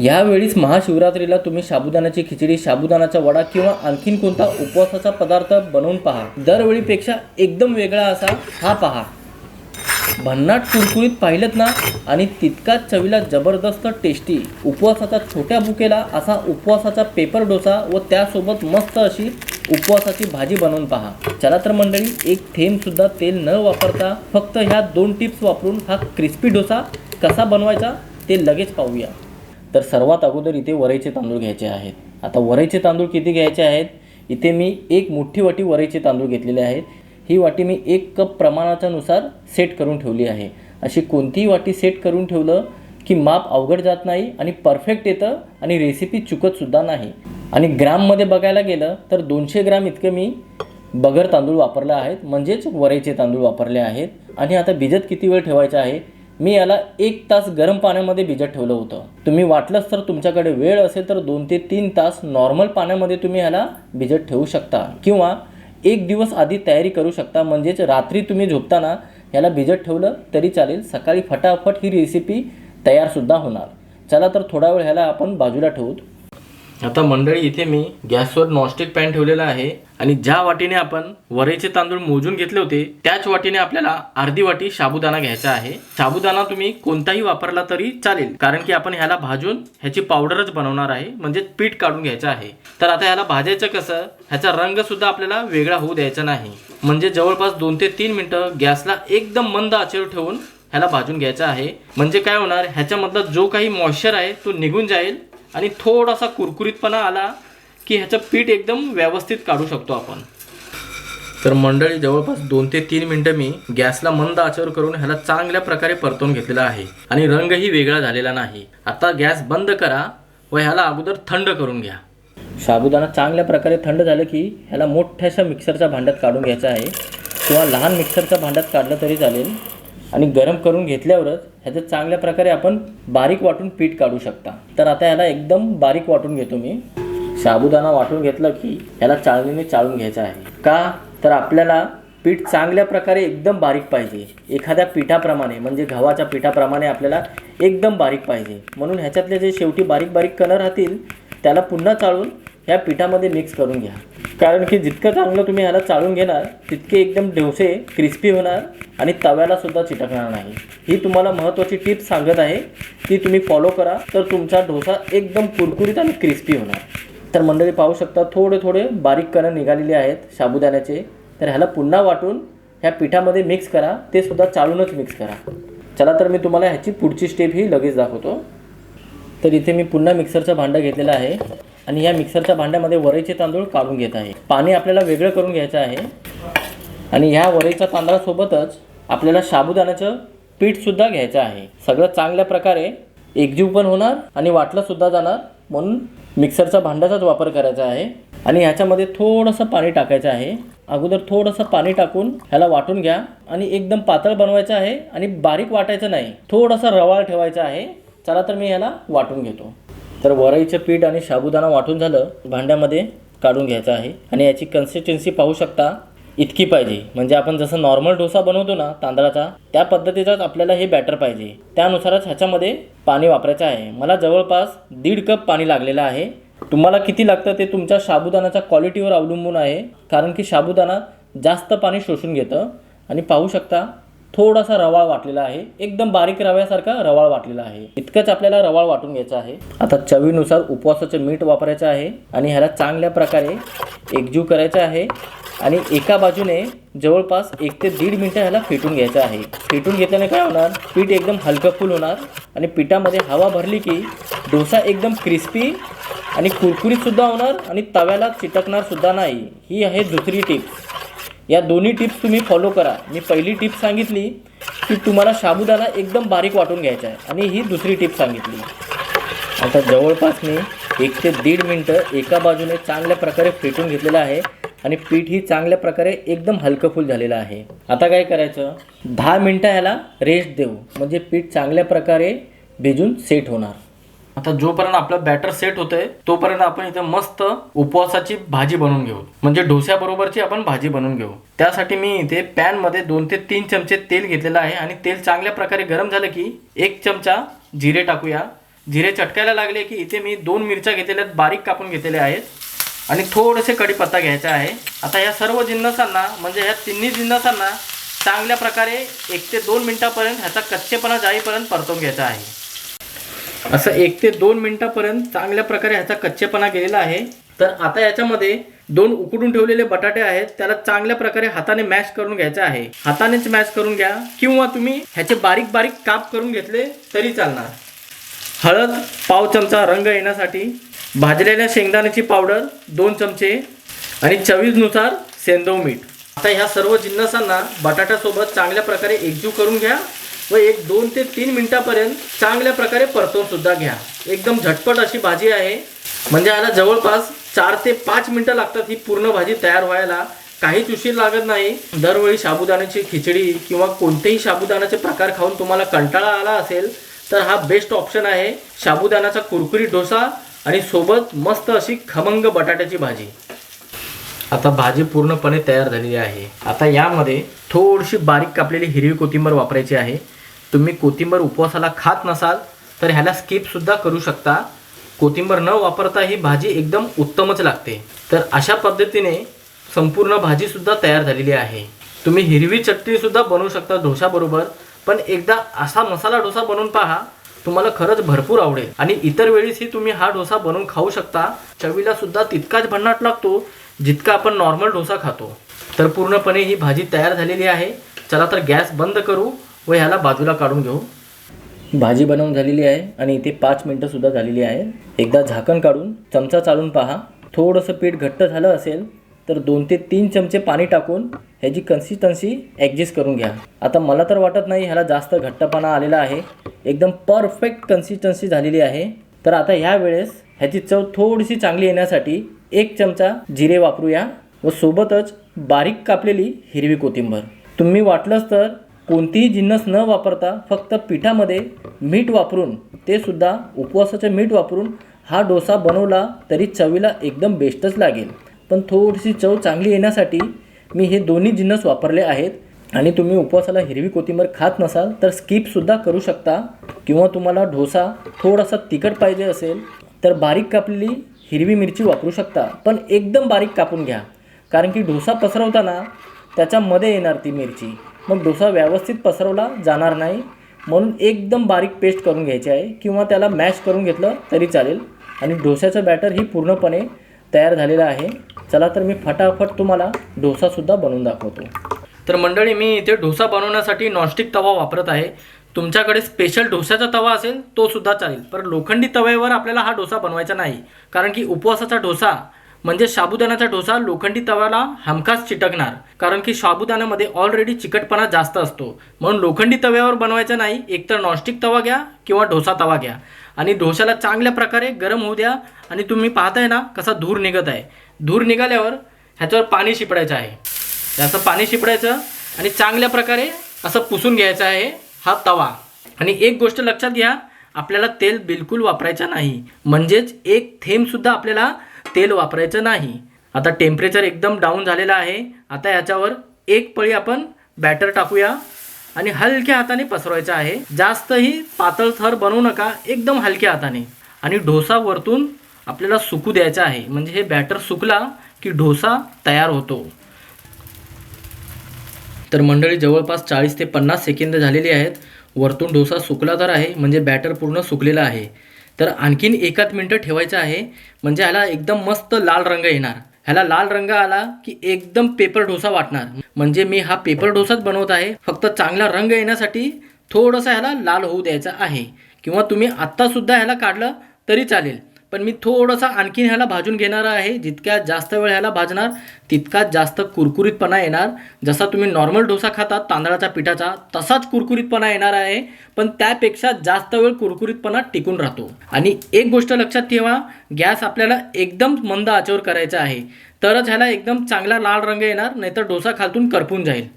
यावेळीच महाशिवरात्रीला तुम्ही साबुदाण्याची खिचडी साबुदाण्याचा वडा किंवा आणखीन कोणता उपवासाचा पदार्थ बनवून पहा दरवेळीपेक्षा एकदम वेगळा असा हा पहा. भन्नाट कुरकुरीत पाहिलं ना? आणि तितकाच चवीला जबरदस्त टेस्टी उपवासाचा छोट्या बुकेला असा उपवासाचा पेपर डोसा व त्यासोबत मस्त अशी उपवासाची भाजी बनवून पहा. चला तर मंडळी एक थेंबसुद्धा तेल न वापरता फक्त ह्या दोन टिप्स वापरून हा क्रिस्पी डोसा कसा बनवायचा ते लगेच पाहूया. तर सर्वात अगोदर इथे वरईचे तांदूळ घ्यायचे आहेत. आता वरईचे तांदूळ किती घ्यायचे आहेत? इथे मी एक मोठी वाटी वरईचे तांदूळ घेतलेले आहेत. ही वाटी मी एक कप प्रमाणाच्यानुसार सेट करून ठेवली आहे. अशी कोणतीही वाटी सेट करून ठेवलं की माप अवघड जात नाही आणि परफेक्ट येतं आणि रेसिपी चुकतसुद्धा नाही. आणि ग्राममध्ये बघायला गेलं तर दोनशे ग्राम इतकं मी बगर तांदूळ वापरलं आहेत. म्हणजेच वरईचे तांदूळ वापरले आहेत. आणि आता भिजत किती वेळ ठेवायचा आहे? मी याला एक तास गरम पाण्यामध्ये भिजत ठेवलं होतं. तुम्ही वाटलंच तर तुमच्याकडे वेळ असेल तर दोन ते तीन तास नॉर्मल पाण्यामध्ये तुम्ही ह्याला भिजत ठेवू शकता. किंवा एक दिवस आधी तयारी करू शकता. म्हणजेच रात्री तुम्ही झोपताना ह्याला भिजत ठेवलं तरी चालेल. सकाळी फटाफट ही रेसिपी तयारसुद्धा होणार. चला तर थोडा वेळ ह्याला आपण बाजूला ठेवू आता मंडळी इथे मी गॅसवर नॉनस्टिक पॅन ठेवलेला आहे आणि ज्या वाटीने आपण वरेचे तांदूळ मोजून घेतले होते त्याच वाटीने आपल्याला अर्धी वाटी साबुदाणा घ्यायचा आहे. साबुदाणा तुम्ही कोणताही वापरला तरी चालेल कारण की आपण ह्याला भाजून ह्याची पावडरच बनवणार आहे म्हणजे पीठ काढून घ्यायचं आहे. तर आता ह्याला भाजायचं कसं ह्याचा रंग सुद्धा आपल्याला वेगळा होऊ द्यायचा नाही. म्हणजे जवळपास दोन ते तीन मिनटं गॅसला एकदम मंद आचेवर ठेवून ह्याला भाजून घ्यायचं आहे. म्हणजे काय होणार ह्याच्यामधला जो काही मॉइश्चर आहे तो निघून जाईल आणि थोडासा कुरकुरीतपणा आला की ह्याचं पीठ एकदम व्यवस्थित काढू शकतो आपण. तर मंडळी जवळपास दोन ते तीन मिनटं मी गॅसला मंद आचर करून ह्याला चांगल्या प्रकारे परतून घेतलेला आहे आणि रंगही वेगळा झालेला नाही. आता गॅस बंद करा व ह्याला अगोदर थंड करून घ्या. साबुदाणा चांगल्या प्रकारे थंड झालं की ह्याला मोठ्याशा मिक्सरच्या भांड्यात काढून घ्यायचं आहे. किंवा लहान मिक्सरच्या भांड्यात काढलं तरी चालेल. आणि गरम करून घेतल्यावरच ह्याचं चांगल्या प्रकारे आपण बारीक वाटून पीठ काढू शकता. तर आता ह्याला एकदम बारीक वाटून घेतो मी. साबुदाणा वाटून घेतलं की ह्याला चाळणीने चाळून घ्यायचं आहे. का? तर आपल्याला पीठ चांगल्या प्रकारे एकदम बारीक पाहिजे. एखाद्या पिठाप्रमाणे म्हणजे गव्हाच्या पिठाप्रमाणे आपल्याला एकदम बारीक पाहिजे. म्हणून ह्याच्यातले जे शेवटी बारीक बारीक कणं राहतील त्याला पुन्हा चाळून ह्या पिठामध्ये मिक्स करून घ्या. कारण की जितकं चांगलं तुम्ही ह्याला चाळून घेणार तितके एकदम डोसे क्रिस्पी होणार आणि तव्यालासुद्धा चिटकणार नाही. ही तुम्हाला महत्त्वाची टिप्स सांगत आहे ती तुम्ही फॉलो करा तर तुमचा डोसा एकदम कुरकुरीत आणि क्रिस्पी होणार. तर मंडळी पाहू शकता थोडे थोडे बारीक कणं निघालेले आहेत साबुदाण्याचे तर ह्याला पुन्हा वाटून ह्या पिठामध्ये मिक्स करा ते सुद्धा चाळूनच मिक्स करा. चला तर मी तुम्हाला ह्याची पुढची स्टेप ही लगेच दाखवतो. तर इथे मी पुन्हा मिक्सरचं भांडं घेतलेलं आहे आणि या मिक्सरच्या भांड्यामध्ये वरईचे तांदूळ काढून घेत आहे. पाणी आपल्याला वेगळं करून घ्यायचं आहे. आणि ह्या वरईच्या तांदळासोबतच आपल्याला साबुदाण्याचं पीठसुद्धा घ्यायचं आहे. सगळं चांगल्या प्रकारे एकजीव पण होणार आणि वाटलं सुद्धा जाणार म्हणून मिक्सरचा भांड्याचाच वापर करायचा आहे. आणि ह्याच्यामध्ये थोडंसं पाणी टाकायचं आहे. अगोदर थोडंसं पाणी टाकून ह्याला वाटून घ्या. आणि एकदम पातळ बनवायचं आहे आणि बारीक वाटायचं नाही. थोडंसं रवाळ ठेवायचं आहे. चला तर मी ह्याला वाटून घेतो. तर वरईचं पीठ आणि साबुदाणा वाटून झालं भांड्यामध्ये काढून घ्यायचं आहे. आणि याची कन्सिस्टन्सी पाहू शकता इतकी पाहिजे. म्हणजे आपण जसं नॉर्मल डोसा बनवतो ना तांदळाचा त्या पद्धतीचाच आपल्याला हे बॅटर पाहिजे. त्यानुसारच ह्याच्यामध्ये पाणी वापरायचं आहे. मला जवळपास दीड कप पाणी लागलेलं आहे. तुम्हाला किती लागतं ते तुमच्या साबुदाण्याच्या क्वालिटीवर अवलंबून आहे. कारण की साबुदाणा जास्त पाणी शोषून घेतं. आणि पाहू शकता थोडासा रवाळ वाटलेला आहे. एकदम बारीक रव्यासारखा रवाळ वाटलेला आहे. इतकंच आपल्याला रवाळ वाटून घ्यायचं आहे. आता चवीनुसार उपवासाचं मीठ वापरायचं आहे आणि ह्याला चांगल्या प्रकारे एकजीव करायचं आहे आणि एका बाजूने जवळपास एक ते दीड मिनटं ह्याला फेटून घ्यायचं आहे. फेटून घेतल्याने काय होणार? पीठ एकदम हलकं फुल होणार आणि पिठामध्ये हवा भरली की डोसा एकदम क्रिस्पी आणि कुरकुरीतसुद्धा होणार आणि तव्याला चिटकणारसुद्धा नाही. ही आहे दुसरी टिप्स. या दोन्ही टिप्स तुम्ही फॉलो करा. मी पहिली टिप सांगितली की तुम्हाला साबुदाणा एकदम बारीक वाटून घ्यायचा आहे आणि ही दुसरी टिप सांगितली. आता जवळपास मी एक ते दीड मिनटं एका बाजूने चांगल्या प्रकारे फेटून घेतलेलं आहे आणि पीठ ही चांगल्या प्रकारे एकदम हलकंफूल झालेलं आहे. आता काय करायचं? दहा मिनटं ह्याला रेस्ट देऊ. म्हणजे पीठ चांगल्या प्रकारे भिजून सेट होणार. आता जोपर्यंत आपलं बॅटर सेट होतंय तोपर्यंत आपण इथे मस्त उपवासाची भाजी बनवून घेऊ. म्हणजे डोस्याबरोबरची आपण भाजी बनवून घेऊ. त्यासाठी मी इथे पॅनमध्ये दोन ते तीन चमचे तेल घेतलेलं आहे आणि तेल चांगल्या प्रकारे गरम झालं की एक चमचा जिरे टाकूया. जिरे चटकायला लागले की इथे मी दोन मिरच्या घेतलेल्या आहेत बारीक कापून घेतलेल्या आहेत. आणि थोडेसे कढीपत्ता घ्यायचा आहे. आता ह्या सर्व जिन्नसांना म्हणजे ह्या तिन्ही जिन्नसांना चांगल्या प्रकारे एक ते दोन मिनटापर्यंत ह्याचा कच्चेपणा जाईपर्यंत परतवून घ्यायचा आहे. असं एक ते दोन मिनिटापर्यंत चांगल्या प्रकारे ह्याचा कच्चेपणा गेलेला आहे. तर आता याच्यामध्ये दोन उकडून ठेवलेले बटाटे आहेत. त्याला चांगल्या प्रकारे हाताने मॅश करून घ्यायचं आहे. हातानेच मॅश करून घ्या. किंवा तुम्ही ह्याचे बारीक बारीक काप करून घेतले तरी चालणार. हळद पाव चमचा रंग येण्यासाठी भाजलेल्या शेंगदाण्याची पावडर दोन चमचे आणि चवीनुसार सेंदव मीठ. आता ह्या सर्व जिन्नसांना बटाट्यासोबत चांगल्या प्रकारे एकजीव करून घ्या. व एक दोन ते तीन मिनटापर्यंत चांगल्या प्रकारे परतवून सुद्धा घ्या. एकदम झटपट अशी भाजी आहे. म्हणजे याला जवळपास चार ते पाच मिनटं लागतात ही पूर्ण भाजी तयार व्हायला. काहीच उशीर लागत नाही. दरवेळी साबुदाण्याची खिचडी किंवा कोणतेही साबुदाण्याचे प्रकार खाऊन तुम्हाला कंटाळा आला असेल तर हा बेस्ट ऑप्शन आहे. साबुदाण्याचा कुरकुरी डोसा आणि सोबत मस्त अशी खमंग बटाट्याची भाजी. आता भाजी पूर्णपणे तयार झालेली आहे. आता यामध्ये थोडीशी बारीक कापलेली हिरवी कोथिंबर वापरायची आहे. तुम्ही कोथिंबर उपवासाला खात नसाल तर ह्याला स्किपसुद्धा करू शकता. कोथिंबर न वापरता ही भाजी एकदम उत्तमच लागते. तर अशा पद्धतीने संपूर्ण भाजीसुद्धा तयार झालेली आहे. तुम्ही हिरवी चटणीसुद्धा बनवू शकता डोशाबरोबर पण एकदा असा मसाला डोसा बनवून पहा तुम्हाला खरंच भरपूर आवडेल. आणि इतर वेळेसही तुम्ही हा डोसा बनवून खाऊ शकता. चवीला सुद्धा तितकाच भन्नाट लागतो जितका आपण नॉर्मल डोसा खातो. तर पूर्णपणे ही भाजी तयार झालेली आहे. चला तर गॅस बंद करू. व ह्याला बाजूला काढून घेऊ. भाजी बनवून झालेली आहे आणि इथे पाच मिनटंसुद्धा झालेली आहे. एकदा झाकण काढून चमचा चालून पहा. थोडंसं पीठ घट्ट झालं असेल तर दोन ते तीन चमचे पाणी टाकून ह्याची कन्सिस्टन्सी ॲडजस्ट करून घ्या. आता मला तर वाटत नाही ह्याला जास्त घट्टपणा आलेला आहे. एकदम परफेक्ट कन्सिस्टन्सी झालेली आहे. तर आता ह्या वेळेस ह्याची चव थोडीशी चांगली येण्यासाठी एक चमचा जिरे वापरूया व सोबतच बारीक कापलेली हिरवी कोथिंबर. तुम्ही वाटलंच तर कोणतीही जिन्नस न वापरता फक्त पिठामध्ये मीठ वापरून ते सुद्धा उपवासाचे मीठ वापरून हा डोसा बनवला तरी चवीला एकदम बेस्टच लागेल. पण थोडीशी चव चांगली येण्यासाठी मी हे दोन्ही जिन्नस वापरले आहेत आणि तुम्ही उपवासाला हिरवी कोथिंबीर खात नसाल तर स्किपसुद्धा करू शकता किंवा तुम्हाला डोसा थोडासा तिखट पाहिजे असेल तर बारीक कापलेली हिरवी मिरची वापरू शकता. पण एकदम बारीक कापून घ्या. कारण की डोसा पसरवताना त्याच्यामध्ये येणार ती मिरची. मग डोसा व्यवस्थित पसरवला जाणार नाही. म्हणून एकदम बारीक पेस्ट करून घ्यायची आहे किंवा त्याला मॅश करून घेतलं तरी चालेल. आणि डोस्याचं बॅटर ही पूर्णपणे तयार झालेलं आहे. चला तर मी फटाफट तुम्हाला डोसासुद्धा बनवून दाखवतो. तर मंडळी मी इथे डोसा बनवण्यासाठी नॉनस्टिक तवा वापरत आहे. तुमच्याकडे स्पेशल डोस्याचा तवा असेल तो सुद्धा चालेल. पर लोखंडी तव्यावर आपल्याला हा डोसा बनवायचा नाही. कारण की उपवासाचा डोसा म्हणजे साबुदाण्याचा डोसा लोखंडी तव्याला हमखास चिटकणार. कारण की साबुदाण्यामध्ये ऑलरेडी चिकटपणा जास्त असतो. म्हणून लोखंडी तव्यावर बनवायचा नाही एकतर नॉनस्टिक तवा घ्या किंवा डोसा तवा घ्या. आणि डोशाला चांगल्या प्रकारे गरम होऊ द्या. आणि तुम्ही पाहताय ना कसा धूर निघत आहे. धूर निघाल्यावर ह्याच्यावर पाणी शिपडायचं आहे. त्याचं पाणी शिपडायचं आणि चांगल्या प्रकारे असं पुसून घ्यायचं आहे हा तवा. आणि एक गोष्ट लक्षात घ्या आपल्याला तेल बिलकुल वापरायचं नाही. म्हणजेच एक थेंबसुद्धा आपल्याला तेल वापरायचं नाही. आता टेम्परेचर एकदम डाऊन झालेलं आहे. आता याच्यावर एक पळी आपण बॅटर टाकूया आणि हलक्या हाताने पसरवायचं आहे. जास्तही पातळ थर बनवू नका एकदम हलक्या हाताने. आणि डोसा वरतून आपल्याला सुकू द्यायचा आहे. म्हणजे हे बॅटर सुकला की डोसा तयार होतो. तर मंडळी जवळपास चाळीस ते पन्नास सेकंद झालेली आहेत. वरतून डोसा सुकला तर आहे. म्हणजे बॅटर पूर्ण सुकलेला आहे. तर आणखीन एकाच मिनटं ठेवायचं आहे. म्हणजे ह्याला एकदम मस्त लाल रंग येणार. ह्याला लाल रंग आला की एकदम पेपर डोसा वाटणार. म्हणजे मी हा पेपर डोसाच बनवत आहे. फक्त चांगला रंग येण्यासाठी थोडंसं ह्याला लाल होऊ द्यायचा आहे. किंवा तुम्ही आत्तासुद्धा ह्याला काढलं तरी चालेल. पण मी थोडंसं आणखीन ह्याला भाजून घेणार आहे. जितक्या जास्त वेळ ह्याला भाजणार तितकाच जास्त कुरकुरीतपणा येणार. जसा तुम्ही नॉर्मल डोसा खातात तांदळाच्या पिठाचा तसाच कुरकुरीतपणा येणार आहे. पण त्यापेक्षा जास्त वेळ कुरकुरीतपणा टिकून राहतो. आणि एक गोष्ट लक्षात ठेवा गॅस आपल्याला एकदम मंद आचेवर करायचा आहे. तरच ह्याला एकदम चांगला लाल रंग येणार नाहीतर डोसा खालतून करपून जाईल.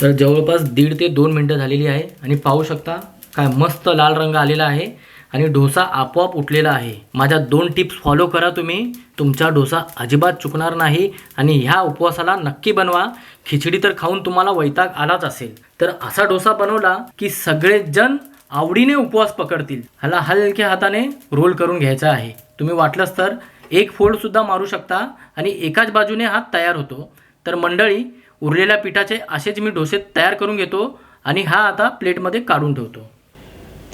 तर जवळपास दीड ते दोन मिनटं झालेली आहे. आणि पाहू शकता काय मस्त लाल रंग आलेला आहे. आणि डोसा आपोआप उठलेला आहे. माझ्या दोन टिप्स फॉलो करा तुम्ही. तुमचा डोसा अजिबात चुकणार नाही आणि ह्या उपवासाला नक्की बनवा. खिचडी तर खाऊन तुम्हाला वैताग आलाच असेल. तर असा डोसा बनवला की सगळेजण आवडीने उपवास पकडतील. ह्याला हलक्या हाताने रोल करून घ्यायचा आहे. तुम्ही वाटलंच तर एक फोल्डसुद्धा मारू शकता आणि एकाच बाजूने हात तयार होतो. तर मंडळी उरलेल्या पिठाचे असेच मी डोसे तयार करून घेतो आणि हा आता प्लेटमध्ये काढून ठेवतो.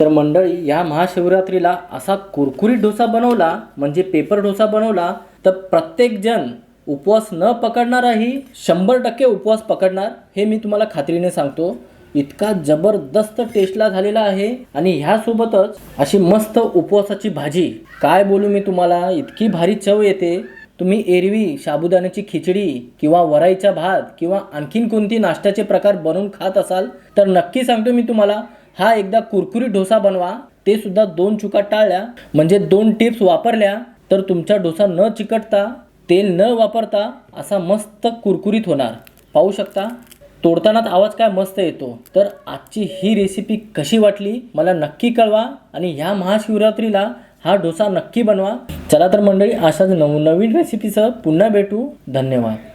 तर मंडळी या महाशिवरात्रीला असा कुरकुरीत डोसा बनवला म्हणजे पेपर डोसा बनवला तर प्रत्येकजण उपवास न पकडणाराही शंभर टक्के उपवास पकडणार हे मी तुम्हाला खात्रीने सांगतो. इतका जबरदस्त टेस्टला झालेला आहे आणि ह्यासोबतच अशी मस्त उपवासाची भाजी. काय बोलू मी तुम्हाला इतकी भारी चव येते. तुम्ही एरवी साबुदाण्याची खिचडी किंवा वराईचा भात किंवा आणखीन कोणती नाश्त्याचे प्रकार बनवून खात असाल तर नक्की सांगतो मी तुम्हाला हा एकदा कुरकुरीत डोसा बनवा ते सुद्धा दोन चुका टाळल्या. म्हणजे दोन टिप्स वापरल्या तर तुमचा डोसा न चिकटता तेल न वापरता असा मस्त कुरकुरीत होणार. पाहू शकता? तोडतानाच आवाज काय मस्त येतो. तर आजची ही रेसिपी कशी वाटली मला नक्की कळवा. आणि ह्या महाशिवरात्रीला हा डोसा नक्की बनवा. चला तर मंडळी अशाच नवनवीन रेसिपीसह पुन्हा भेटू. धन्यवाद.